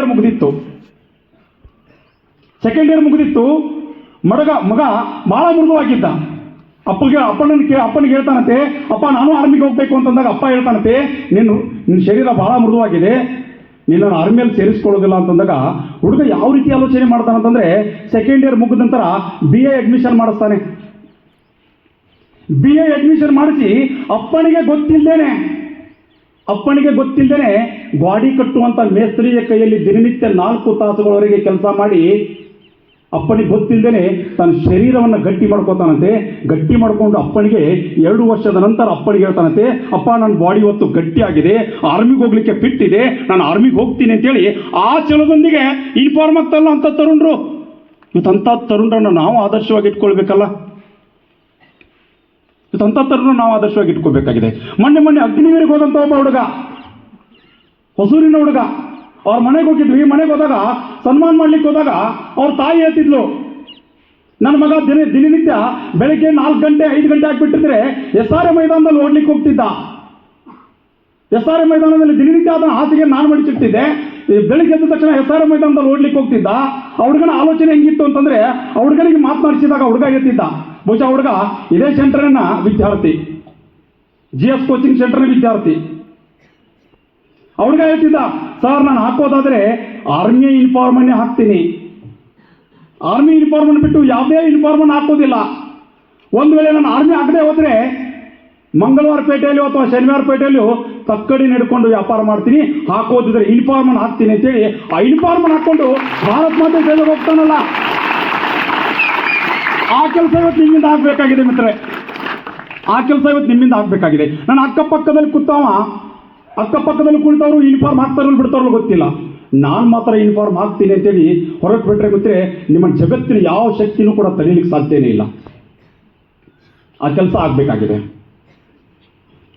Year ಮುಗಿದಿತ್ತು. Second year ಮುಗಿದಿತ್ತು, ಮಡಗ, ಮಗ ಬಹಳ ಮೃದುವಾಗಿದ್ದ. ಅಪ್ಪಗೆ ಅಪ್ಪನ ಕೇ, ಅಪ್ಪನಿಗೆ ಹೇಳ್ತಾನಂತೆ, ಅಪ್ಪ, ನಾನು ಆರ್ಮಿಗೆ ಹೋಗ್ಬೇಕು ಅಂತಂದಾಗ ಅಪ್ಪ ಹೇಳ್ತಾನಂತೆ ನೀನು ನಿನ್ನ ಶರೀರ ಬಹಳ ಮೃದುವಾಗಿದೆ. ನಿನ್ನನ್ನು ಆರ್ಮಿಯಲ್ಲಿ ಸೇರಿಸ್ಕೊಳ್ಳೋದಿಲ್ಲ ಅಂತಂದಾಗ ಹುಡುಗ ಯಾವ ರೀತಿ ಆಲೋಚನೆ ಮಾಡ್ತಾನಂತಂದ್ರೆ ಸೆಕೆಂಡ್ ಇಯರ್ ಮುಗಿದ ನಂತರ ಬಿ ಎ ಅಡ್ಮಿಷನ್ ಮಾಡಿಸ್ತಾನೆ. ಬಿ ಎ ಅಡ್ಮಿಷನ್ ಮಾಡಿಸಿ ಅಪ್ಪನಿಗೆ ಗೊತ್ತಿಲ್ಲದೇನೆ ಅಪ್ಪನಿಗೆ ಗೊತ್ತಿಲ್ಲದೇನೆ ಗಾಡಿ ಕಟ್ಟುವಂತ ಮೇಸ್ತ್ರಿಯ ಕೈಯಲ್ಲಿ ದಿನನಿತ್ಯ ನಾಲ್ಕು ತಾಸುಗಳವರೆಗೆ ಕೆಲಸ ಮಾಡಿ ಅಪ್ಪನಿಗೆ ಗೊತ್ತಿಲ್ಲದೇನೆ ತನ್ನ ಶರೀರವನ್ನು ಗಟ್ಟಿ ಮಾಡ್ಕೋತಾನಂತೆ. ಗಟ್ಟಿ ಮಾಡಿಕೊಂಡು ಅಪ್ಪನಿಗೆ ಎರಡು ವರ್ಷದ ನಂತರ ಅಪ್ಪನಿಗೆ ಹೇಳ್ತಾನಂತೆ, ಅಪ್ಪ ನನ್ನ ಬಾಡಿ ಇವತ್ತು ಗಟ್ಟಿಯಾಗಿದೆ ಆರ್ಮಿಗೆ ಹೋಗ್ಲಿಕ್ಕೆ ಫಿಟ್ ಇದೆ, ನಾನು ಆರ್ಮಿಗೆ ಹೋಗ್ತೀನಿ ಅಂತೇಳಿ ಆ ಛಲದೊಂದಿಗೆ ಇನ್ಫಾರ್ಮ್ ಆಗ್ತಲ್ಲ ಅಂತ ತರುಣರು. ಇವತ್ತಂಥ ತರುಣರನ್ನು ನಾವು ಆದರ್ಶವಾಗಿ ಇಟ್ಕೊಳ್ಬೇಕಲ್ಲ. ಇವತ್ತಂಥ ನಾವು ಆದರ್ಶವಾಗಿ ಇಟ್ಕೋಬೇಕಾಗಿದೆ. ಮೊನ್ನೆ ಮೊನ್ನೆ ಅಗ್ನಿವೀರಿಗೆ ಹೋದಂಥ ಒಬ್ಬ ಹುಡುಗ, ಹೊಸೂರಿನ ಹುಡುಗ, ಅವ್ರ ಮನೆಗೆ ಹೋಗಿದ್ವಿ. ಮನೆಗೆ ಹೋದಾಗ, ಸನ್ಮಾನ ಮಾಡ್ಲಿಕ್ಕೆ ಹೋದಾಗ ಅವ್ರ ತಾಯಿ ಹೇಳ್ತಿದ್ಲು, ನನ್ನ ಮಗ ದಿನ ದಿನನಿತ್ಯ ಬೆಳಗ್ಗೆ ನಾಲ್ಕು ಗಂಟೆ, ಐದು ಗಂಟೆ ಆಗಿಬಿಟ್ಟಿದ್ರೆ ಎಸ್ ಆರ್ ಎ ಮೈದಾನದಲ್ಲಿ ಓಡ್ಲಿಕ್ಕೆ ಹೋಗ್ತಿದ್ದ. ಎಸ್ ಆರ್ ಎ ಮೈದಾನದಲ್ಲಿ ದಿನನಿತ್ಯ ಅದನ್ನ ಹಾಸಿಗೆ ನಾನು ಮಡಿಸಿರ್ತಿದ್ದೆ ಈ ಬೆಳಿಗ್ಗೆ ಎದ್ದ ತಕ್ಷಣ ಎಸ್ ಆರ್ ಎ ಮೈದಾನದಲ್ಲಿ ಓಡ್ಲಿಕ್ಕೆ ಹೋಗ್ತಿದ್ದ. ಆಲೋಚನೆ ಹೆಂಗಿತ್ತು ಅಂತಂದ್ರೆ, ಆ ಹುಡುಗನಿಗೆ ಮಾತನಾಡಿಸಿದಾಗ ಹುಡುಗ ಹೇಳ್ತಿದ್ದ ಬಹುಶಃ ಹುಡುಗ ಇದೇ ಸೆಂಟರ್ನ ವಿದ್ಯಾರ್ಥಿ ಜಿ ಎಸ್ ಕೋಚಿಂಗ್ ಸೆಂಟರ್ನ ವಿದ್ಯಾರ್ಥಿ. ಅವ್ರಿಗ ಹೇಳ್ತಿದ್ದ, ಸರ್, ನಾನು ಹಾಕೋದಾದ್ರೆ ಆರ್ಮಿ ಯೂನಿಫಾರ್ಮನ್ನೇ ಹಾಕ್ತೀನಿ. ಆರ್ಮಿ ಯೂನಿಫಾರ್ಮನ್ನು ಬಿಟ್ಟು ಯಾವುದೇ ಯೂನಿಫಾರ್ಮನ್ನು ಹಾಕೋದಿಲ್ಲ. ಒಂದು ವೇಳೆ ನಾನು ಆರ್ಮಿ ಹಾಕದೆ ಹೋದ್ರೆ ಮಂಗಳವಾರ ಪೇಟೆಯಲ್ಲಿ ಅಥವಾ ಶನಿವಾರ ಪೇಟೆಯಲ್ಲಿ ತಕ್ಕಡಿ ನಡ್ಕೊಂಡು ವ್ಯಾಪಾರ ಮಾಡ್ತೀನಿ. ಹಾಕೋದಿದ್ರೆ ಯೂನಿಫಾರ್ಮ್ ಹಾಕ್ತೀನಿ ಅಂತೇಳಿ ಆ ಯೂನಿಫಾರ್ಮ್ ಹಾಕೊಂಡು ಭಾರತ್ ಮಾತೆ ಹೋಗ್ತಾನಲ್ಲ. ಆ ಕೆಲಸ ಇವತ್ತು ನಿಮ್ಮಿಂದ ಆಗಬೇಕಾಗಿದೆ ಮಿತ್ರೆ ಆ ಕೆಲಸ ಇವತ್ತು ನಿಮ್ಮಿಂದ ಆಗಬೇಕಾಗಿದೆ. ನಾನು ಅಕ್ಕಪಕ್ಕದಲ್ಲಿ ಕೂತಾವ ಅಕ್ಕಪಕ್ಕದಲ್ಲಿ ಕುಳಿತವರು ಯೂನಿಫಾರ್ಮ್ ಹಾಕ್ತಾರೋ ಬಿಡ್ತಾರೋ ಗೊತ್ತಿಲ್ಲ. ನಾನು ಮಾತ್ರ ಯೂನಿಫಾರ್ಮ್ ಹಾಕ್ತೀನಿ ಅಂತೇಳಿ ಹೊರಟು ಬಿಟ್ಟರೆ ಗೊತ್ತೇ ನಿಮ್ಮ ಜಗತ್ತಿನ ಯಾವ ಶಕ್ತಿನೂ ಕೂಡ ತಡೀಲಿಕ್ಕೆ ಸಾಧ್ಯನೇ ಇಲ್ಲ. ಆ ಕೆಲಸ ಆಗಬೇಕಾಗಿದೆ.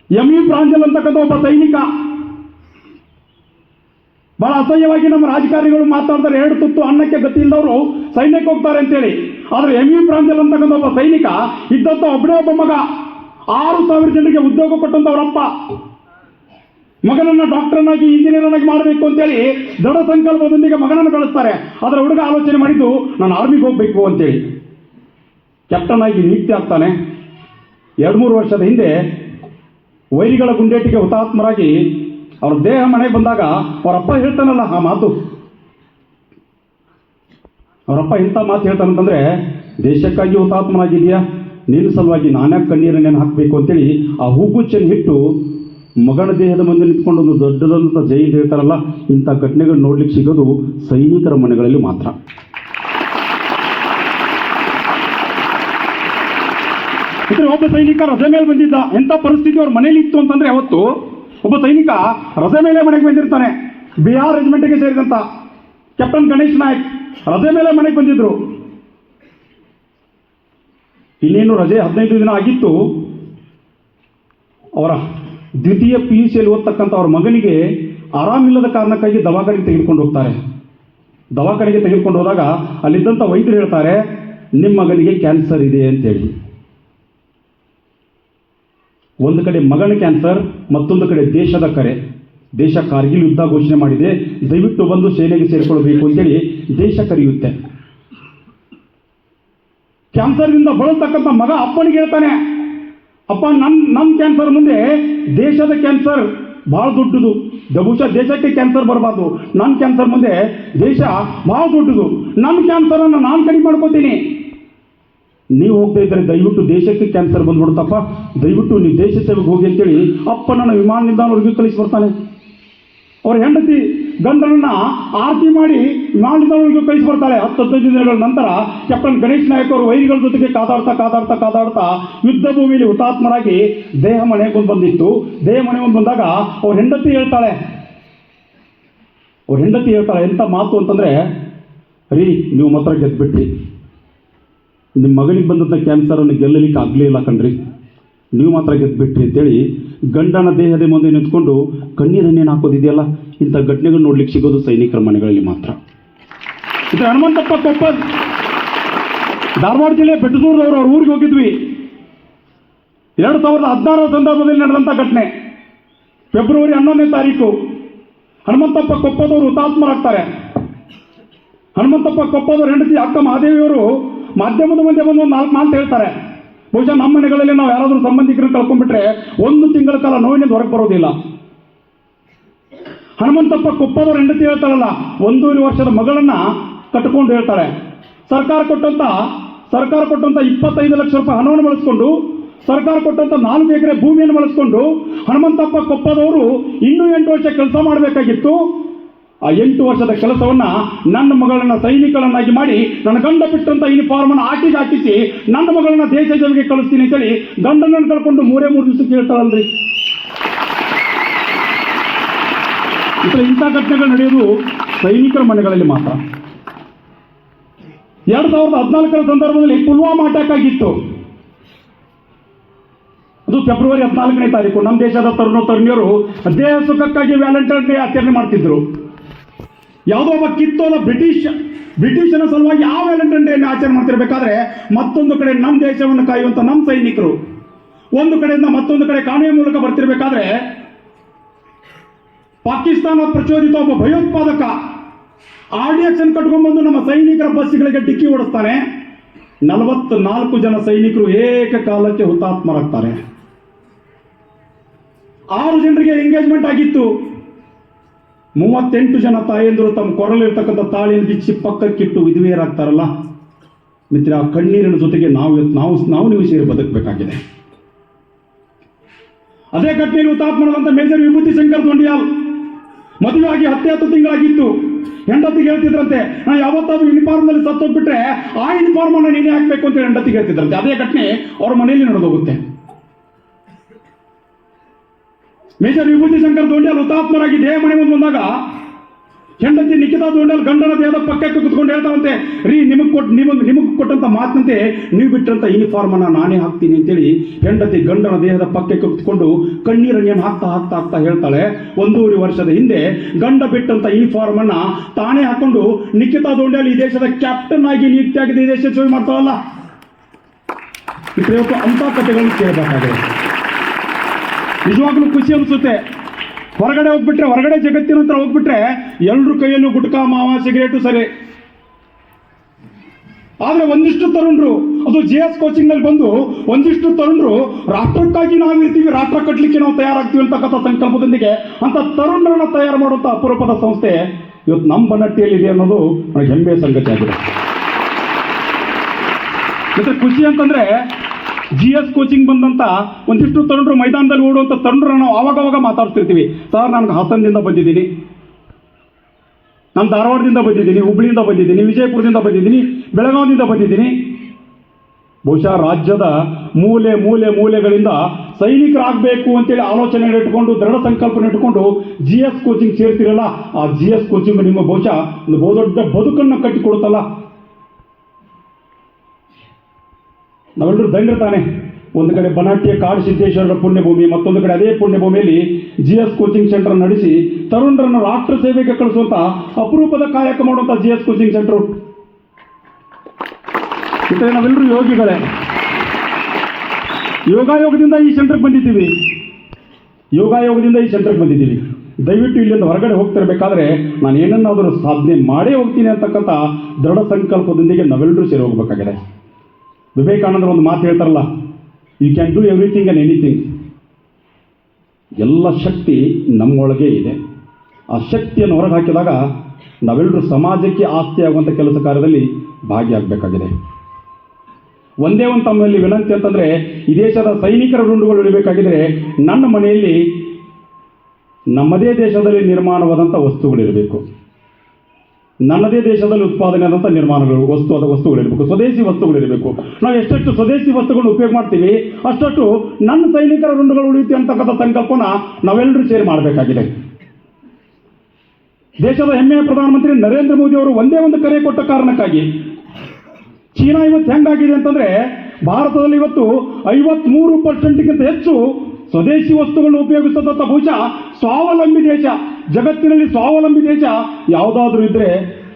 ಎಂ ಇ ಪ್ರಾಂಜಲ್ ಅಂತಕ್ಕಂಥ ಒಬ್ಬ ಸೈನಿಕ ಬಹಳ ಅಸಹ್ಯವಾಗಿ ನಮ್ಮ ರಾಜಕಾರಣಿಗಳು ಮಾತಾಡ್ತಾರೆ. ಎರಡು ತುತ್ತು ಅನ್ನಕ್ಕೆ ಗತಿ ಇಲ್ಲದವರು ಸೈನ್ಯಕ್ಕೆ ಹೋಗ್ತಾರೆ ಅಂತೇಳಿ. ಆದರೆ ಎಂ ವಿ ಪ್ರಾಂಜಲ್ ಅಂತಕ್ಕಂಥ ಒಬ್ಬ ಸೈನಿಕ ಇದ್ದಂತ ಒಬ್ಬನೇ ಒಬ್ಬ ಮಗ, ಆರು ಸಾವಿರ ಜನರಿಗೆ ಉದ್ಯೋಗ ಕೊಟ್ಟಂತವರಪ್ಪ ಮಗನನ್ನ ಡಾಕ್ಟರ್ನಾಗಿ ಇಂಜಿನಿಯರ್ನಾಗಿ ಮಾಡಬೇಕು ಅಂತೇಳಿ ದೃಢ ಸಂಕಲ್ಪದೊಂದಿಗೆ ಮಗನನ್ನು ಬೆಳೆಸ್ತಾರೆ. ಆದ್ರೆ ಹುಡುಗ ಆಲೋಚನೆ ಮಾಡಿದ್ದು, ನಾನು ಆರ್ಮಿಗೆ ಹೋಗ್ಬೇಕು ಅಂತೇಳಿ. ಕ್ಯಾಪ್ಟನ್ ಆಗಿ ನಿಯುಕ್ತಿ ಆಗ್ತಾನೆ. ಎರಡು ಮೂರು ವರ್ಷದ ಹಿಂದೆ ವೈರಿಗಳ ಗುಂಡೇಟಿಗೆ ಹುತಾತ್ಮರಾಗಿ ಅವ್ರ ದೇಹ ಮನೆಗೆ ಬಂದಾಗ ಅವರಪ್ಪ ಹೇಳ್ತಾನಲ್ಲ ಆ ಮಾತು. ಅವರಪ್ಪ ಇಂಥ ಮಾತು ಹೇಳ್ತಾನಂತಂದ್ರೆ, ದೇಶಕ್ಕಾಗಿ ಹುತಾತ್ಮನಾಗಿದೆಯಾ ನೀನು ಸಲುವಾಗಿ ನಾನೇ ಕಣ್ಣೀರನ್ನೇನು ಹಾಕಬೇಕು ಅಂತೇಳಿ ಆ ಹೂಗುಚ್ಚನ್ನು ಇಟ್ಟು ಮಗನ ದೇಹದ ಮುಂದೆ ನಿಂತ್ಕೊಂಡು ಒಂದು ದೊಡ್ಡದಂತ ಅಂತ ಹೇಳ್ತಾರಲ್ಲ, ಇಂಥ ಘಟನೆಗಳು ನೋಡ್ಲಿಕ್ಕೆ ಸಿಗೋದು ಸೈನಿಕರ ಮನೆಗಳಲ್ಲಿ ಮಾತ್ರ. ಒಬ್ಬ ಸೈನಿಕ ರಜೆ ಮೇಲೆ ಬಂದಿದ್ದ, ಎಂಥ ಪರಿಸ್ಥಿತಿ ಅವ್ರ ಮನೇಲಿ ಇತ್ತು ಅಂತಂದ್ರೆ ಅವತ್ತು ಒಬ್ಬ ಸೈನಿಕ ರಜೆ ಮೇಲೆ ಮನೆಗೆ ಬಂದಿರ್ತಾನೆ. ಬಿಹಾರ್ ರೆಜಿಮೆಂಟ್ಗೆ ಸೇರಿದಂತ ಕ್ಯಾಪ್ಟನ್ ಗಣೇಶ್ ನಾಯಕ್ ರಜೆ ಮೇಲೆ ಮನೆಗೆ ಬಂದಿದ್ರು. ಇನ್ನೇನು ರಜೆ ಹದಿನೈದು ದಿನ ಆಗಿತ್ತು. ಅವರ ದ್ವಿತೀಯ ಪಿ ಯು ಸಿಯಲ್ಲಿ ಓದ್ತಕ್ಕಂಥ ಅವರ ಮಗನಿಗೆ ಆರಾಮಿಲ್ಲದ ಕಾರಣಕ್ಕಾಗಿ ದವಾಖಾನೆಗೆ ತೆಗೆದುಕೊಂಡು ಹೋಗ್ತಾರೆ. ದವಾಖಾನೆಗೆ ತೆಗೆದುಕೊಂಡು ಹೋದಾಗ ಅಲ್ಲಿದ್ದಂಥ ವೈದ್ಯರು ಹೇಳ್ತಾರೆ, ನಿಮ್ಮ ಮಗನಿಗೆ ಕ್ಯಾನ್ಸರ್ ಇದೆ ಅಂತೇಳಿ. ಒಂದು ಕಡೆ ಮಗನ ಕ್ಯಾನ್ಸರ್, ಮತ್ತೊಂದು ಕಡೆ ದೇಶದ ಕರೆ. ದೇಶ ಕಾರ್ಗಿಲ್ ಯುದ್ಧ ಘೋಷಣೆ ಮಾಡಿದೆ. ದಯವಿಟ್ಟು ಬಂದು ಸೇನೆಗೆ ಸೇರಿಕೊಳ್ಳಬೇಕು ಅಂತೇಳಿ ದೇಶ ಕರೆಯುತ್ತೆ. ಕ್ಯಾನ್ಸರ್ನಿಂದ ಬಳಲ್ತಕ್ಕಂಥ ಮಗ ಅಪ್ಪನಿಗೆ ಹೇಳ್ತಾನೆ, ಅಪ್ಪ ನಮ್ಮ ನಮ್ಮ ಕ್ಯಾನ್ಸರ್ ಮುಂದೆ ದೇಶದ ಕ್ಯಾನ್ಸರ್ ಬಹಳ ದೊಡ್ಡದು. ಬಹುಶಃ ದೇಶಕ್ಕೆ ಕ್ಯಾನ್ಸರ್ ಬರಬಾರ್ದು. ನನ್ನ ಕ್ಯಾನ್ಸರ್ ಮುಂದೆ ದೇಶ ಭಾಳ ದೊಡ್ಡದು. ನನ್ನ ಕ್ಯಾನ್ಸರನ್ನು ನಾನು ಕಡಿಮೆ ಮಾಡ್ಕೋತೀನಿ. ನೀವು ಹೋಗ್ತಾ ಇದ್ದರೆ, ದಯವಿಟ್ಟು ದೇಶಕ್ಕೆ ಕ್ಯಾನ್ಸರ್ ಬಂದ್ಬಿಡುತ್ತಪ್ಪ ದಯವಿಟ್ಟು ನೀವು ದೇಶ ಸೇವೆಗೆ ಹೋಗಿ ಅಂತೇಳಿ ಅಪ್ಪನನ್ನು ವಿಮಾನ ನಿಲ್ದಾಣವರೆಗೂ ಕಳಿಸಿ ಬರ್ತಾನೆ. ಅವ್ರ ಹೆಂಡತಿ ಗಂಡನನ್ನ ಆರತಿ ಮಾಡಿ ವಿಮಾನ ನಿಲ್ದಾಣವರೆಗೂ ಕಳಿಸಿ ಬರ್ತಾಳೆ. ಹತ್ತು ಹದಿನೈದು ದಿನಗಳ ನಂತರ ಕ್ಯಾಪ್ಟನ್ ಗಣೇಶ್ ನಾಯಕ್ ಅವರು ವೈರಿಗಳ ಜೊತೆಗೆ ಕಾದಾಡ್ತಾ ಕಾದಾಡ್ತಾ ಕಾದಾಡ್ತಾ ಯುದ್ಧ ಭೂಮಿಯಲ್ಲಿ ಹುತಾತ್ಮರಾಗಿ ದೇಹ ಮನೆಗೆ ಒಂದು ಬಂದಿತ್ತು. ದೇಹ ಮನೆಗೆ ಒಂದು ಬಂದಾಗ ಅವ್ರ ಹೆಂಡತಿ ಹೇಳ್ತಾಳೆ. ಅವ್ರ ಹೆಂಡತಿ ಹೇಳ್ತಾಳೆ ಎಂಥ ಮಾತು ಅಂತಂದ್ರೆ, ರೀ, ನೀವು ಮಾತ್ರ ಗೆದ್ಬಿಟ್ರಿ. ನಿಮ್ಮ ಮಗಳಿಗೆ ಬಂದಂಥ ಕ್ಯಾನ್ಸರನ್ನು ಗೆಲ್ಲಲಿಕ್ಕೆ ಆಗಲೇ ಇಲ್ಲ ಕಣ್ರಿ. ನೀವು ಮಾತ್ರ ಗೆದ್ಬಿಟ್ರಿ ಅಂತೇಳಿ ಗಂಡನ ದೇಹದ ಮುಂದೆ ನಿಂತ್ಕೊಂಡು ಕಣ್ಣೀರನ್ನೇನು ಹಾಕೋದಿದೆಯಲ್ಲ? ಇಂಥ ಘಟನೆಗಳು ನೋಡ್ಲಿಕ್ಕೆ ಸಿಗೋದು ಸೈನಿಕರ ಮನೆಗಳಲ್ಲಿ ಮಾತ್ರ. ಇದು ಹನುಮಂತಪ್ಪ ಕೊಪ್ಪ ಧಾರವಾಡ ಜಿಲ್ಲೆ ಬೆಟ್ಟದೂರದವರು ಅವ್ರ ಊರಿಗೆ ಹೋಗಿದ್ವಿ. ಎರಡು ಸಾವಿರದ ಹದಿನಾರರ ಸಂದರ್ಭದಲ್ಲಿ ನಡೆದಂಥ ಘಟನೆ. ಫೆಬ್ರವರಿ ಹನ್ನೊಂದನೇ ತಾರೀಕು. ಹನುಮಂತಪ್ಪ ಕೊಪ್ಪದವರು ಹುತಾತ್ಮರಾಗ್ತಾರೆ. ಹನುಮಂತಪ್ಪ ಕೊಪ್ಪದವರು ಹೆಂಡತಿ ಅಕ್ಕ ಮಹಾದೇವಿಯವರು ಮಾಧ್ಯಮದ ಮುಂದೆ ಬಂದು ಒಂದು ನಾಲ್ಕು ಮಾತು ಹೇಳ್ತಾರೆ. ಬಹುಶಃ ನಮ್ಮ ಮನೆಗಳಲ್ಲಿ ನಾವು ಯಾರಾದರೂ ಸಂಬಂಧಿಕರನ್ನು ಕಳ್ಕೊಂಡ್ಬಿಟ್ರೆ ಒಂದು ತಿಂಗಳ ಕಾಲ ನೋವಿನಿಂದ ಹೊರಗೆ ಬರೋದಿಲ್ಲ. ಹನುಮಂತಪ್ಪ ಕೊಪ್ಪದವ್ರ ಹೆಂಡತಿ ಹೇಳ್ತಾರಲ್ಲ ಒಂದೂವರೆ ವರ್ಷದ ಮಗಳನ್ನ ಕಟ್ಕೊಂಡು ಹೇಳ್ತಾರೆ. ಸರ್ಕಾರ ಕೊಟ್ಟಂತ ಸರ್ಕಾರ ಕೊಟ್ಟಂತ ಇಪ್ಪತ್ತೈದು ಲಕ್ಷ ರೂಪಾಯಿ ಹಣವನ್ನು ಬಳಸ್ಕೊಂಡು, ಸರ್ಕಾರ ಕೊಟ್ಟಂತ ನಾಲ್ಕು ಎಕರೆ ಭೂಮಿಯನ್ನು ಬಳಸ್ಕೊಂಡು ಹನುಮಂತಪ್ಪ ಕೊಪ್ಪದವರು ಇನ್ನೂ ಎಂಟು ವರ್ಷ ಕೆಲಸ ಮಾಡಬೇಕಾಗಿತ್ತು. ಆ ಎಂಟು ವರ್ಷದ ಕೆಲಸವನ್ನ ನನ್ನ ಮಗಳನ್ನ ಸೈನಿಕಳನ್ನಾಗಿ ಮಾಡಿ ನನ್ನ ಗಂಡ ಬಿಟ್ಟಂತ ಯೂನಿಫಾರ್ಮ್ ಅನ್ನು ಆಟಿಗೆ ಹಾಕಿಸಿ ನನ್ನ ಮಗಳನ್ನ ದೇಶ ಜನರಿಗೆ ಕಳಿಸ್ತೀನಿ ಅಂತೇಳಿ ಗಂಡನನ್ನು ಕಳ್ಕೊಂಡು ಮೂರೇ ಮೂರು ದಿವಸ ಥರ ಇಂಥ ಘಟನೆಗಳು ನಡೆಯೋದು ಸೈನಿಕರ ಮನೆಗಳಲ್ಲಿ ಮಾತ್ರ. ಎರಡ್ ಸಾವಿರದ ಹದಿನಾಲ್ಕರ ಸಂದರ್ಭದಲ್ಲಿ ಪುಲ್ವಾಮಾ ಅಟ್ಯಾಕ್ ಆಗಿತ್ತು. ಅದು ಫೆಬ್ರವರಿ ಹದಿನಾಲ್ಕನೇ ತಾರೀಕು. ನಮ್ಮ ದೇಶದ ತರುಣ ತರುಣಿಯರು ದೇಹ ಸುಖಕ್ಕಾಗಿ ವ್ಯಾಲೆಂಟೈನ್ ಡೇ ಆಚರಣೆ ಮಾಡ್ತಿದ್ರು. ಯಾವುದೋ ಒಬ್ಬ ಕಿತ್ತೋದ ಬ್ರಿಟಿಷ್, ಬ್ರಿಟಿಷನ ಸಲುವಾಗಿ ಯಾವ ವ್ಯಾಲೆಂಟೈನ್ ಡೇ ಆಚರಣೆ ಮಾಡ್ತಿರ್ಬೇಕಾದ್ರೆ ಮತ್ತೊಂದು ಕಡೆ ನಮ್ಮ ದೇಶವನ್ನು ಕಾಯುವಂತ ನಮ್ಮ ಸೈನಿಕರು. ಒಂದು ಕಡೆಯಿಂದ ಮತ್ತೊಂದು ಕಡೆ ಕಾಣೆಯ ಮೂಲಕ ಬರ್ತಿರ್ಬೇಕಾದ್ರೆ ಪಾಕಿಸ್ತಾನ ಪ್ರಚೋದಿತ ಒಬ್ಬ ಭಯೋತ್ಪಾದಕ ಆರ್ ಡಿ ಎಕ್ಸ್ ಕಟ್ಕೊಂಡ್ಬಂದು ನಮ್ಮ ಸೈನಿಕರ ಬಸ್ಗಳಿಗೆ ಡಿಕ್ಕಿ ಓಡಿಸ್ತಾನೆ. ನಲವತ್ತು ನಾಲ್ಕು ಜನ ಸೈನಿಕರು ಏಕಕಾಲಕ್ಕೆ ಹುತಾತ್ಮರಾಗ್ತಾರೆ. ಆರು ಜನರಿಗೆ ಎಂಗೇಜ್ಮೆಂಟ್ ಆಗಿತ್ತು. ಮೂವತ್ತೆಂಟು ಜನ ತಾಯಂದಿರು ತಮ್ಮ ಕೊರಲಿರ್ತಕ್ಕಂಥ ತಾಳಿನ ಬಿಚ್ಚಿ ಪಕ್ಕಕ್ಕಿಟ್ಟು ವಿಧವೆಯರಾಗ್ತಾರಲ್ಲ? ಮಿತ್ರ, ಆ ಕಣ್ಣೀರಿನ ಜೊತೆಗೆ ನಾವು ನಾವು ನಾವು ನೀವು ಸೇರಿ ಬದುಕಬೇಕಾಗಿದೆ. ಅದೇ ಘಟನೆಯಲ್ಲಿ ಹುತಾತ್ಮರಾದಂಥ ಮೇಜರ್ ವಿಭೂತಿ ಶಂಕರ್ ದೊಂಡಿಯಾಲ್ ಮದುವೆ ಆಗಿ ಹತ್ತೆ ಹತ್ತು ತಿಂಗಳಾಗಿತ್ತು. ಹೆಂಡತಿಗೆ ಹೇಳ್ತಿದ್ರಂತೆ, ನಾ ಯಾವತ್ತಾದ್ರೂ ಯೂನಿಫಾರ್ಮ್ನಲ್ಲಿ ಸತ್ತೋಗ್ಬಿಟ್ರೆ ಆ ಯೂನಿಫಾರ್ಮ್ ಅನ್ನ ನೀನೇ ಹಾಕ್ಬೇಕು ಅಂತ ಹೆಂಡತಿಗೆ ಹೇಳ್ತಿದ್ರಂತೆ. ಅದೇ ಘಟನೆ ಅವ್ರ ಮನೆಯಲ್ಲಿ ನಡೆದೋಗುತ್ತೆ. ಮೇಜರ್ ವಿಭೂತಿ ಶಂಕರ್ ದೋಂಡ್ಯಾಲ್ ಹುತಾತ್ಮರಾಗಿ ದೇಹ ಮನೆ ಮುಂದೆ ಬಂದಾಗ ಹೆಂಡತಿ ನಿಖಿತಾ ದೋಂಡ್ಯಾಲ್ ಗಂಡನ ದೇಹದ ಪಕ್ಕಕ್ಕೆ ಕುತ್ಕೊಂಡು ಹೇಳ್ತಾವಂತೆ, ರೀ, ನಿಮಗ್ ಕೊಟ್ಟು ನಿಮಗ್ ನಿಮಗ್ ಕೊಟ್ಟಂತ ಮಾತಿನಂತೆ ನೀವು ಬಿಟ್ಟಂತ ಯೂನಿಫಾರ್ಮ್ ಅನ್ನ ನಾನೇ ಹಾಕ್ತೀನಿ ಅಂತೇಳಿ ಹೆಂಡತಿ ಗಂಡನ ದೇಹದ ಪಕ್ಕಕ್ಕೆ ಕುತ್ಕೊಂಡು ಕಣ್ಣೀರನ್ನೇನು ಹಾಕ್ತಾ ಹಾಕ್ತಾ ಹಾಕ್ತಾ ಹೇಳ್ತಾಳೆ. ಒಂದೂವರೆ ವರ್ಷದ ಹಿಂದೆ ಗಂಡ ಬಿಟ್ಟಂತ ಯೂನಿಫಾರ್ಮ್ ಅನ್ನ ತಾನೇ ಹಾಕೊಂಡು ನಿಖಿತಾ ದೋಂಡ್ಯಾಲ್ ಈ ದೇಶದ ಕ್ಯಾಪ್ಟನ್ ಆಗಿ ನಿಯುಕ್ತಿಯಾಗಿದೆ ಈ ದೇಶ ಸೇವೆ ಮಾಡ್ತಾವಲ್ಲ ಅಂತ ಕಥೆಗಳನ್ನು ಕೇಳಬೇಕಾಗಿದೆ. ನಿಜವಾಗ್ಲೂ ಖುಷಿ ಅನಿಸುತ್ತೆ. ಹೊರಗಡೆ ಹೋಗ್ಬಿಟ್ರೆ, ಹೊರಗಡೆ ಜಗತ್ತಿನ ಹತ್ರ ಹೋಗ್ಬಿಟ್ರೆ ಎಲ್ಲರೂ ಕೈಯಲ್ಲೂ ಗುಟ್ಕಾ, ಮಾವ, ಸಿಗರೇಟು ಸರಿ. ಆದರೆ ಒಂದಿಷ್ಟು ತರುಣರು, ಅದು ಜೆ ಎಸ್ ಕೋಚಿಂಗ್ನಲ್ಲಿ ಬಂದು ಒಂದಿಷ್ಟು ತರುಣರು, ರಾಷ್ಟ್ರಕ್ಕಾಗಿ ನಾವು ಇರ್ತೀವಿ, ರಾಷ್ಟ್ರ ಕಟ್ಟಲಿಕ್ಕೆ ನಾವು ತಯಾರಾಗ್ತೀವಿ ಅಂತಕ್ಕಂಥ ಸಂಕಲ್ಪದೊಂದಿಗೆ ಅಂತ ತರುಣರನ್ನ ತಯಾರು ಮಾಡುವಂತ ಅಪರೂಪದ ಸಂಸ್ಥೆ ಇವತ್ತು ನಮ್ಮ ಬನ್ನಟ್ಟಿಯಲ್ಲಿದೆ ಅನ್ನೋದು ನನಗೆ ಹೆಮ್ಮೆಯ ಸಂಗತಿ ಆಗಿದೆ. ಮತ್ತೆ ಖುಷಿ ಅಂತಂದ್ರೆ ಜಿ ಎಸ್ ಕೋಚಿಂಗ್ ಬಂದಂತ ಒಂದಿಷ್ಟು ತರುಣರು ಮೈದಾನದಲ್ಲಿ ಓಡುವಂತ ತರುಣರು ನಾವು ಆವಾಗವಾಗ ಮಾತಾಡ್ತಿರ್ತೀವಿ ಸರ್ ನನಗೆ ಹಾಸನದಿಂದ ಬಂದಿದ್ದೀನಿ. ನಾನು ಧಾರವಾಡದಿಂದ ಬಂದಿದ್ದೀನಿ, ಹುಬ್ಳಿಯಿಂದ ಬಂದಿದ್ದೀನಿ, ವಿಜಯಪುರದಿಂದ ಬಂದಿದ್ದೀನಿ, ಬೆಳಗಾವಿಯಿಂದ ಬಂದಿದ್ದೀನಿ. ಬಹುಶಃ ರಾಜ್ಯದ ಮೂಲೆ ಮೂಲೆ, ಮೂಲೆಗಳಿಂದ ಸೈನಿಕರಾಗಬೇಕು ಅಂತೇಳಿ ಆಲೋಚನೆ ಇಟ್ಕೊಂಡು ದೃಢ ಸಂಕಲ್ಪನೆ ಇಟ್ಕೊಂಡು ಜಿ ಎಸ್ ಕೋಚಿಂಗ್ ಸೇರ್ತಿರಲ್ಲ, ಆ ಜಿ ಎಸ್ ಕೋಚಿಂಗ್ ನಿಮ್ಮ ಬಹುಶಃ ಒಂದು ಬಹುದೊಡ್ಡ ಬದುಕನ್ನು ಕಟ್ಟಿಕೊಡುತ್ತಲ್ಲ. ನಾವೆಲ್ಲರೂ ಧನ್ಯರು ತಾನೆ. ಒಂದು ಕಡೆ ಬನಾಟ್ಯ, ಕಾಡು ಸಿದ್ದೇಶ್ವರರ ಪುಣ್ಯಭೂಮಿ, ಮತ್ತೊಂದು ಕಡೆ ಅದೇ ಪುಣ್ಯಭೂಮಿಯಲ್ಲಿ ಜಿ ಎಸ್ ಕೋಚಿಂಗ್ ಸೆಂಟರ್ ನಡೆಸಿ ತರುಣರನ್ನು ರಾಷ್ಟ್ರ ಸೇವೆಗೆ ಕಳಿಸುವಂತ ಅಪರೂಪದ ಕಾಯಕ ಮಾಡುವಂಥ ಜಿ ಎಸ್ ಕೋಚಿಂಗ್ ಸೆಂಟರ್. ಇತರೆ ನಾವೆಲ್ಲರೂ ಯೋಗಿಗಳೇ. ಯೋಗಾಯೋಗದಿಂದ ಈ ಸೆಂಟರ್ಗೆ ಬಂದಿದ್ದೀವಿ. ಯೋಗಾಯೋಗದಿಂದ ಈ ಸೆಂಟರ್ಗೆ ಬಂದಿದ್ದೀವಿ. ದಯವಿಟ್ಟು ಇಲ್ಲಿಂದ ಹೊರಗಡೆ ಹೋಗ್ತಿರಬೇಕಾದ್ರೆ ನಾನು ಏನನ್ನಾದರೂ ಸಾಧನೆ ಮಾಡೇ ಹೋಗ್ತೀನಿ ಅಂತಕ್ಕಂಥ ದೃಢ ಸಂಕಲ್ಪದೊಂದಿಗೆ ನಾವೆಲ್ಲರೂ ಸೇರಿ ಹೋಗ್ಬೇಕಾಗಿದೆ. ವಿವೇಕಾನಂದರು ಒಂದು ಮಾತು ಹೇಳ್ತಾರಲ್ಲ you can do everything and anything ಎಲ್ಲ ಶಕ್ತಿ ನಮ್ಮೊಳಗೆ ಇದೆ. ಆ ಶಕ್ತಿಯನ್ನು ಹೊರಗೆ ಹಾಕಿದಾಗ ನಾವೆಲ್ಲರೂ ಸಮಾಜಕ್ಕೆ ಆಸ್ತಿ ಆಗುವಂಥ ಕೆಲಸ ಕಾರ್ಯದಲ್ಲಿ ಭಾಗಿಯಾಗಬೇಕಾಗಿದೆ. ಒಂದೇ ಒಂದು ತಮ್ಮಲ್ಲಿ ವಿನಂತಿ ಅಂತಂದರೆ, ಈ ದೇಶದ ಸೈನಿಕರ ರುಂಡುಗಳು ಉಳಿಬೇಕಾಗಿದ್ರೆ ನನ್ನ ಮನೆಯಲ್ಲಿ ನಮ್ಮದೇ ದೇಶದಲ್ಲಿ ನಿರ್ಮಾಣವಾದಂಥ ವಸ್ತುಗಳಿರಬೇಕು. ನನ್ನದೇ ದೇಶದಲ್ಲಿ ಉತ್ಪಾದನೆ ಆದಂಥ ನಿರ್ಮಾಣಗಳು, ವಸ್ತು ಅದ ವಸ್ತುಗಳಿರಬೇಕು ಸ್ವದೇಶಿ ವಸ್ತುಗಳಿರಬೇಕು ನಾವು ಎಷ್ಟೆಷ್ಟು ಸ್ವದೇಶಿ ವಸ್ತುಗಳನ್ನು ಉಪಯೋಗ ಮಾಡ್ತೀವಿ ಅಷ್ಟಷ್ಟು ನನ್ನ ಸೈನಿಕರ ರುಂಡುಗಳು ಉಳಿಯುತ್ತೆ ಅಂತಕ್ಕಂಥ ಸಂಕಲ್ಪನ ನಾವೆಲ್ಲರೂ ಸೇರಿ ಮಾಡಬೇಕಾಗಿದೆ. ದೇಶದ ಹೆಮ್ಮೆಯ ಪ್ರಧಾನಮಂತ್ರಿ ನರೇಂದ್ರ ಮೋದಿ ಅವರು ಒಂದೇ ಒಂದು ಕರೆ ಕೊಟ್ಟ ಕಾರಣಕ್ಕಾಗಿ, ಚೀನಾ ಇವತ್ತು ಹೆಂಗಾಗಿದೆ ಅಂತಂದ್ರೆ ಭಾರತದಲ್ಲಿ ಇವತ್ತು ಐವತ್ಮೂರು ಪರ್ಸೆಂಟ್ಗಿಂತ ಹೆಚ್ಚು ಸ್ವದೇಶಿ ವಸ್ತುಗಳನ್ನು ಉಪಯೋಗಿಸತಕ್ಕಂಥ ಬಹುಶಃ ಸ್ವಾವಲಂಬಿ ದೇಶ. ಜಗತ್ತಿನಲ್ಲಿ ಸ್ವಾವಲಂಬಿ ದೇಶ ಯಾವುದಾದ್ರೂ ಇದ್ರೆ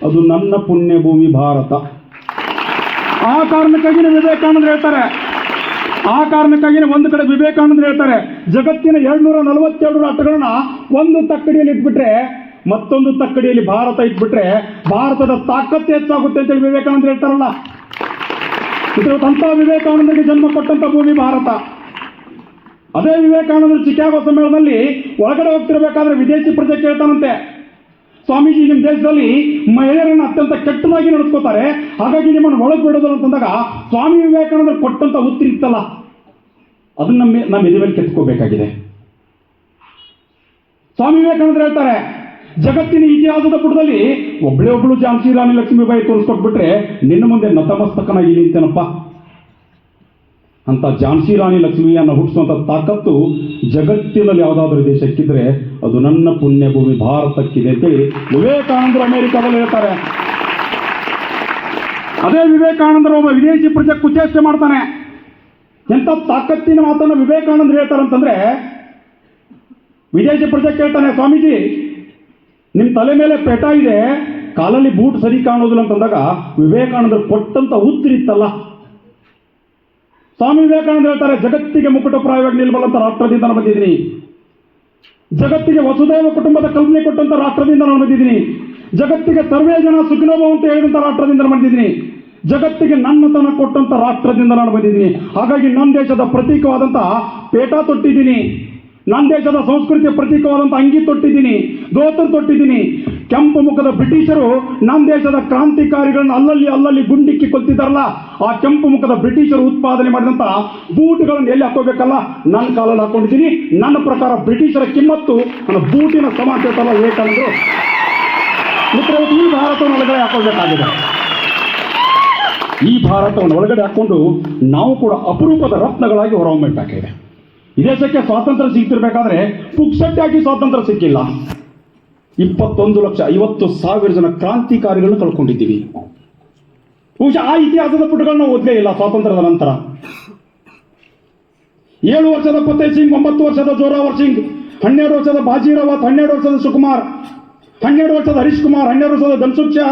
ಅದು ನನ್ನ ಪುಣ್ಯ ಭೂಮಿ ಭಾರತ. ಆ ಕಾರಣಕ್ಕಾಗಿ ವಿವೇಕಾನಂದ ಹೇಳ್ತಾರೆ. ಆ ಕಾರಣಕ್ಕಾಗಿ ಒಂದು ಕಡೆ ವಿವೇಕಾನಂದರು ಹೇಳ್ತಾರೆ. ಜಗತ್ತಿನ ಎರಡ್ನೂರ ನಲವತ್ತೆರಡು ರಾಷ್ಟ್ರಗಳನ್ನ ಒಂದು ತಕ್ಕಡಿಯಲ್ಲಿ ಇಟ್ಬಿಟ್ರೆ, ಮತ್ತೊಂದು ತಕ್ಕಡಿಯಲ್ಲಿ ಭಾರತ ಇಟ್ಬಿಟ್ರೆ ಭಾರತದ ತಾಕತ್ತು ಹೆಚ್ಚಾಗುತ್ತೆ ಅಂತೇಳಿ ವಿವೇಕಾನಂದ ಹೇಳ್ತಾರಲ್ಲ. ಅಂತ ವಿವೇಕಾನಂದಗೆ ಜನ್ಮ ಕೊಟ್ಟಂತ ಭೂಮಿ ಭಾರತ. ಅದೇ ವಿವೇಕಾನಂದರು ಚಿಕಾಗೋ ಸಮ್ಮೇಳನದಲ್ಲಿ ಒಳಗಡೆ ಹೋಗ್ತಿರ್ಬೇಕಾದ್ರೆ ವಿದೇಶಿ ಪ್ರಜೆ ಕೇಳ್ತಾನಂತೆ. ಸ್ವಾಮೀಜಿ ನಿಮ್ಮ ದೇಶದಲ್ಲಿ ಮಹಿಳೆಯರನ್ನು ಅತ್ಯಂತ ಕೆಟ್ಟದಾಗಿ ನಡೆಸ್ಕೋತಾರೆ. ಹಾಗಾಗಿ ನಿಮ್ಮನ್ನು ಒಳಗೆ ಬಿಡೋದು ಅಂತಂದಾಗ ಸ್ವಾಮಿ ವಿವೇಕಾನಂದರು ಕೊಟ್ಟಂತ ಉತ್ತರ ಇತ್ತಲ್ಲ. ಅದನ್ನ ನಮ್ಮ ನಮ್ಮ ಎದೆ ಮೇಲೆ ಕೆತ್ಕೋಬೇಕಾಗಿದೆ ಸ್ವಾಮಿ ವಿವೇಕಾನಂದರು ಹೇಳ್ತಾರೆ, ಜಗತ್ತಿನ ಇತಿಹಾಸದ ಪುಟದಲ್ಲಿ ಒಬ್ಬಳೇ ಒಬ್ಬಳು ಜಾನ್ಸಿ ರಾಣಿ ಲಕ್ಷ್ಮೀಬಾಯಿ ತೋರಿಸ್ಕೊಟ್ಬಿಟ್ರೆ ನಿನ್ನ ಮುಂದೆ ನತಮಸ್ತಕನಾಗಿ ನಿಂತೇನಪ್ಪ ಅಂತ ಝಾನ್ಸಿ ರಾಣಿ ಲಕ್ಷ್ಮಿಯನ್ನು ಹುಟ್ಟಿಸುವಂಥ ತಾಕತ್ತು ಜಗತ್ತಿನಲ್ಲಿ ಯಾವುದಾದ್ರೂ ದೇಶಕ್ಕಿದ್ರೆ ಅದು ನನ್ನ ಪುಣ್ಯ ಭೂಮಿ ಭಾರತಕ್ಕಿದೆ ಅಂತೇಳಿ ವಿವೇಕಾನಂದರು ಅಮೇರಿಕಾದಲ್ಲಿ ಹೇಳ್ತಾರೆ. ಅದೇ ವಿವೇಕಾನಂದರು ಒಬ್ಬ ವಿದೇಶಿ ಪ್ರಜೆ ಕುಚೇಷ್ಟೆ ಮಾಡ್ತಾನೆ. ಎಂಥ ತಾಕತ್ತಿನ ಮಾತನ್ನು ವಿವೇಕಾನಂದರು ಹೇಳ್ತಾರಂತಂದ್ರೆ ವಿದೇಶಿ ಪ್ರಜೆ ಕೇಳ್ತಾನೆ, ಸ್ವಾಮೀಜಿ ನಿಮ್ಮ ತಲೆ ಮೇಲೆ ಪೇಟ ಇದೆ, ಕಾಲಲ್ಲಿ ಬೂಟ್ ಸರಿ ಕಾಣೋದಿಲ್ಲ ಅಂತಂದಾಗ ವಿವೇಕಾನಂದರು ಕೊಟ್ಟಂತ ಉತ್ತರಿತ್ತಲ್ಲ ಸ್ವಾಮಿ ವಿವೇಕಾನಂದ ಹೇಳ್ತಾರೆ, ಜಗತ್ತಿಗೆ ಮುಕುಟಪ್ರಾಯವಾಗಿ ನಿಲ್ಬಲ್ಲಂತ ರಾಷ್ಟ್ರದಿಂದ ನಾನು ಬಂದಿದ್ದೀನಿ. ಜಗತ್ತಿಗೆ ವಸುದೇವ ಕುಟುಂಬದ ಕಲ್ಪನೆ ಕೊಟ್ಟಂತ ರಾಷ್ಟ್ರದಿಂದ ನಾನು ಬಂದಿದ್ದೀನಿ. ಜಗತ್ತಿಗೆ ಸರ್ವೇ ಜನ ಸುಖಿನೋಭ ಅಂತ ಹೇಳಿದಂತ ರಾಷ್ಟ್ರದಿಂದ ನಾನು ಬಂದಿದ್ದೀನಿ. ಜಗತ್ತಿಗೆ ನನ್ನತನ ಕೊಟ್ಟಂತ ರಾಷ್ಟ್ರದಿಂದ ನಾನು ಬಂದಿದ್ದೀನಿ. ಹಾಗಾಗಿ ನನ್ನ ದೇಶದ ಪ್ರತೀಕವಾದಂತಹ ಪೇಟಾ ತೊಟ್ಟಿದ್ದೀನಿ. ನನ್ನ ದೇಶದ ಸಂಸ್ಕೃತಿಯ ಪ್ರತೀಕವಾದಂಥ ಅಂಗಿ ತೊಟ್ಟಿದ್ದೀನಿ ದೋತರು ತೊಟ್ಟಿದ್ದೀನಿ. ಕೆಂಪು ಮುಖದ ಬ್ರಿಟಿಷರು ನಮ್ಮ ದೇಶದ ಕ್ರಾಂತಿಕಾರಿಗಳನ್ನ ಅಲ್ಲಲ್ಲಿ ಅಲ್ಲಲ್ಲಿ ಗುಂಡಿಕ್ಕಿ ಕೊಲ್ತಿದ್ದಾರಲ್ಲ, ಆ ಕೆಂಪು ಮುಖದ ಬ್ರಿಟಿಷರು ಉತ್ಪಾದನೆ ಮಾಡಿದಂಥ ಬೂಟ್ಗಳನ್ನು ಎಲ್ಲಿ ಹಾಕೋಬೇಕಲ್ಲ? ನನ್ನ ಕಾಲಲ್ಲಿ ಹಾಕೊಂಡಿದ್ದೀನಿ. ನನ್ನ ಪ್ರಕಾರ ಬ್ರಿಟಿಷರ ಕಿಮ್ಮತ್ತು ನನ್ನ ಬೂಟಿನ ಸಮಾಜ ಏಕಂದ್ರು ಮಿತ್ರರು, ಈ ಭಾರತವನ್ನು ಒಳಗಡೆ ಹಾಕೊಳ್ಬೇಕಾಗಿದೆ. ಈ ಭಾರತವನ್ನು ಒಳಗಡೆ ಹಾಕೊಂಡು ನಾವು ಕೂಡ ಅಪರೂಪದ ರತ್ನಗಳಾಗಿ ಹೊರಹೊಮ್ಮಬೇಕಾಗಿದೆ. ಈ ದೇಶಕ್ಕೆ ಸ್ವಾತಂತ್ರ್ಯ ಸಿಗ್ತಿರ್ಬೇಕಾದ್ರೆ ಪುಕ್ಸಟ್ಟಾಗಿ ಸ್ವಾತಂತ್ರ್ಯ ಸಿಕ್ಕಿಲ್ಲ. ಇಪ್ಪತ್ತೊಂದು ಲಕ್ಷ ಐವತ್ತು ಸಾವಿರ ಜನ ಕ್ರಾಂತಿಕಾರಿಗಳನ್ನು ಕಳ್ಕೊಂಡಿದ್ದೀವಿ. ಬಹುಶಃ ಆ ಇತಿಹಾಸದ ಪುಟಗಳನ್ನ ಓದಲೇ ಇಲ್ಲ ಸ್ವಾತಂತ್ರ್ಯದ ನಂತರ. ಏಳು ವರ್ಷದ ಫತೇಹ್ ಸಿಂಗ್, ಒಂಬತ್ತು ವರ್ಷದ ಜೋರಾವರ್ ಸಿಂಗ್, ಹನ್ನೆರಡು ವರ್ಷದ ಬಾಜಿರಾವತ್, ಹನ್ನೆರಡು ವರ್ಷದ ಸುಕುಮಾರ್, ಹನ್ನೆರಡು ವರ್ಷದ ಹರೀಶ್ ಕುಮಾರ್, ಹನ್ನೆರಡು ವರ್ಷದ ಧನ್ಸುಖ್ ಶಾ,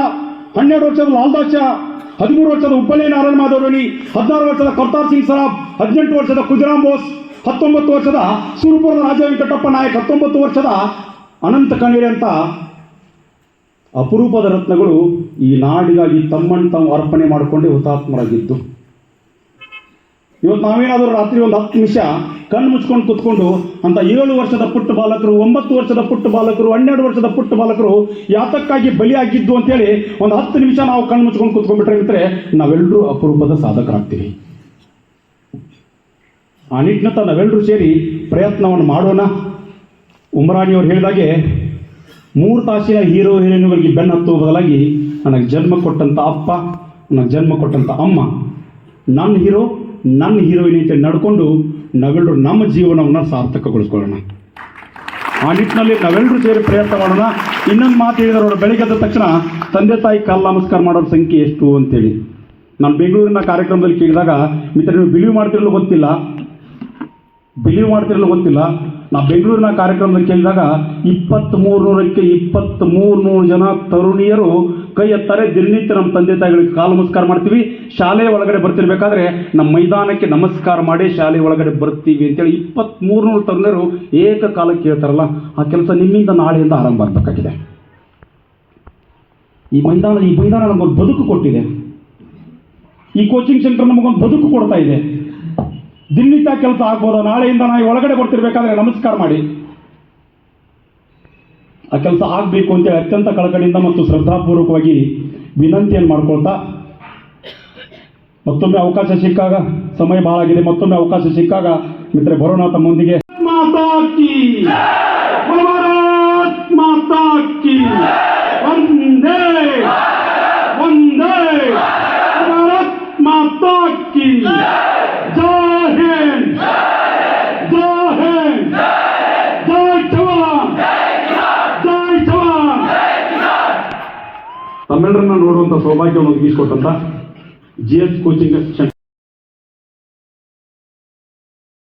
ಹನ್ನೆರಡು ವರ್ಷದ ಲಾಲ್ದಾಸ್ ಶಾ, ಹದಿಮೂರು ವರ್ಷದ ಹುಬ್ಬಳ್ಳಿ ನಾರಾಯಣ ಮಾಧವರಣಿ, ಹದಿನಾರು ವರ್ಷದ ಕರ್ತಾರ್ ಸಿಂಗ್ ಸರಾಬ್, ಹದಿನೆಂಟು ವರ್ಷದ ಖುಜರಾಮ್ ಬೋಸ್ ಹತ್ತೊಂಬತ್ತು ವರ್ಷದ ಸುರಪುರದ ರಾಜ ವೆಂಕಟಪ್ಪ ನಾಯಕ್ ಹತ್ತೊಂಬತ್ತು ವರ್ಷದ ಅನಂತ ಕಣೀರೆ ಅಂತ ಅಪರೂಪದ ರತ್ನಗಳು ಈ ನಾಡಿಗಾಗಿ ತಮ್ಮನ್ನು ತಾವು ಅರ್ಪಣೆ ಮಾಡಿಕೊಂಡೇ ಹುತಾತ್ಮರಾಗಿದ್ದು. ಇವತ್ತು ನಾವೇನಾದರೂ ರಾತ್ರಿ ಒಂದು ಹತ್ತು ನಿಮಿಷ ಕಣ್ಣು ಮುಚ್ಕೊಂಡು ಕೂತ್ಕೊಂಡು ಅಂತ ಏಳು ವರ್ಷದ ಪುಟ್ಟ ಬಾಲಕರು, ಒಂಬತ್ತು ವರ್ಷದ ಪುಟ್ಟ ಬಾಲಕರು, ಹನ್ನೆರಡು ವರ್ಷದ ಪುಟ್ಟ ಬಾಲಕರು ಯಾತಕ್ಕಾಗಿ ಬಲಿಯಾಗಿದ್ದು ಅಂತೇಳಿ ಒಂದು ಹತ್ತು ನಿಮಿಷ ನಾವು ಕಣ್ಣು ಮುಚ್ಕೊಂಡು ಕೂತ್ಕೊಂಡ್ಬಿಟ್ರೆ ನಾವೆಲ್ಲರೂ ಅಪರೂಪದ ಸಾಧಕರಾಗ್ತೀವಿ. ಆ ನಿಟ್ಟಿನತ್ತ ನಾವೆಲ್ಲರೂ ಸೇರಿ ಪ್ರಯತ್ನವನ್ನು ಮಾಡೋಣ. ಉಮರಾಣಿಯವರು ಹೇಳಿದಾಗೆ ಮೂರು ತಾಸಿನ ಹೀರೋ ಹೀರೋಯಿನ್ಗಳಿಗೆ ಬೆನ್ನತ್ತು ಬದಲಾಗಿ ನನಗೆ ಜನ್ಮ ಕೊಟ್ಟಂಥ ಅಪ್ಪ, ನನಗೆ ಜನ್ಮ ಕೊಟ್ಟಂಥ ಅಮ್ಮ, ನನ್ನ ಹೀರೋ, ನನ್ನ ಹೀರೋಯಿನ್ ಅಂತ ನಡ್ಕೊಂಡು ನಾವೆಲ್ಲರೂ ನಮ್ಮ ಜೀವನವನ್ನು ಸಾರ್ಥಕಗೊಳಿಸ್ಕೊಳ್ಳೋಣ. ಆ ನಿಟ್ಟಿನಲ್ಲಿ ನಾವೆಲ್ಲರೂ ಸೇರಿ ಪ್ರಯತ್ನ ಮಾಡೋಣ. ಇನ್ನೊಂದು ಮಾತು ಹೇಳಿದ್ರು ಅವರು ಬೆಳಿಗ್ಗೆ ಎದ್ದ ತಕ್ಷಣ, ತಂದೆ ತಾಯಿ ಕಾಲ ನಮಸ್ಕಾರ ಮಾಡೋರ ಸಂಖ್ಯೆ ಎಷ್ಟು ಅಂತೇಳಿ ನಾನು ಬೆಂಗಳೂರಿನ ಕಾರ್ಯಕ್ರಮದಲ್ಲಿ ಕೇಳಿದಾಗ ಮಿತ್ರ ನೀವು ಬಿಲೀವ್ ಮಾಡ್ತಿರಲು ಗೊತ್ತಿಲ್ಲ. ಬಿಲೀವ್ ಮಾಡ್ತಿರಲ್ಲ ಗೊತ್ತಿಲ್ಲ. ನಾ ಬೆಂಗಳೂರಿನ ಕಾರ್ಯಕ್ರಮದಲ್ಲಿ ಕೇಳಿದಾಗ ಇಪ್ಪತ್ತ್ ನೂರಕ್ಕೆ ಇಪ್ಪತ್ತ್ ನೂರು ಜನ ತರುಣಿಯರು ಕೈ ಎತ್ತಾರೆ ದಿನನಿತ್ಯ ನಮ್ಮ ತಂದೆ ತಾಯಿಗಳಿಗೆ ಕಾಲು ನಮಸ್ಕಾರ ಮಾಡ್ತೀವಿ. ಶಾಲೆ ಒಳಗಡೆ ಬರ್ತಿರ್ಬೇಕಾದ್ರೆ ನಮ್ಮ ಮೈದಾನಕ್ಕೆ ನಮಸ್ಕಾರ ಮಾಡಿ ಶಾಲೆ ಒಳಗಡೆ ಬರ್ತೀವಿ ಅಂತೇಳಿ ಇಪ್ಪತ್ತ್ ನೂರು ತರುಣಿಯರು ಏಕಕಾಲಕ್ಕೆ ಹೇಳ್ತಾರಲ್ಲ, ಆ ಕೆಲಸ ನಿಮ್ಮಿಂದ ನಾಳೆಯಿಂದ ಆರಂಭ ಆಗಬೇಕಾಗಿದೆ. ಈ ಮೈದಾನ ಈ ಮೈದಾನ ನಮಗೊಂದು ಬದುಕು ಕೊಟ್ಟಿದೆ. ಈ ಕೋಚಿಂಗ್ ಸೆಂಟರ್ ನಮಗೊಂದು ಬದುಕು ಕೊಡ್ತಾ ಇದೆ. ದಿನನಿತ್ಯ ಕೆಲಸ ಆಗ್ಬೋದು? ನಾಳೆಯಿಂದ ನಾ ಒಳಗಡೆ ಬರ್ತಿರ್ಬೇಕಾದ್ರೆ ನಮಸ್ಕಾರ ಮಾಡಿ. ಆ ಕೆಲಸ ಆಗಬೇಕು ಅಂತೇಳಿ ಅತ್ಯಂತ ಕಳಕಳಿಯಿಂದ ಮತ್ತು ಶ್ರದ್ಧಾಪೂರ್ವಕವಾಗಿ ವಿನಂತಿಯನ್ನು ಮಾಡ್ಕೊಳ್ತಾ, ಮತ್ತೊಮ್ಮೆ ಅವಕಾಶ ಸಿಕ್ಕಾಗ, ಸಮಯ ಬಾಳಾಗಿದೆ ಮತ್ತೊಮ್ಮೆ ಅವಕಾಶ ಸಿಕ್ಕಾಗ ಮಿತ್ರ ಬರೋಣ ತಮ್ಮೊಂದಿಗೆ ಮಾತಾ ಕಿ ಭಾರತ್ ಮಾತಾ ಕಿ ವಂದೇ ವಂದೇ ಭಾರತ್ ಮಾತಾ ಕಿ ಜೈ ಹಿಂದ್ ಜೈ ಹಿಂದ್ ಜೈ ಜವಾನ್ ಜೈ ಜವಾನ್ ನೋಡುವಂತ ಸೌಭಾಗ್ಯವನ್ನು ಒದಗಿಸಿಕೊಟ್ಟಂತ ಜಿ ಎಸ್ ಕೋಚಿಂಗ್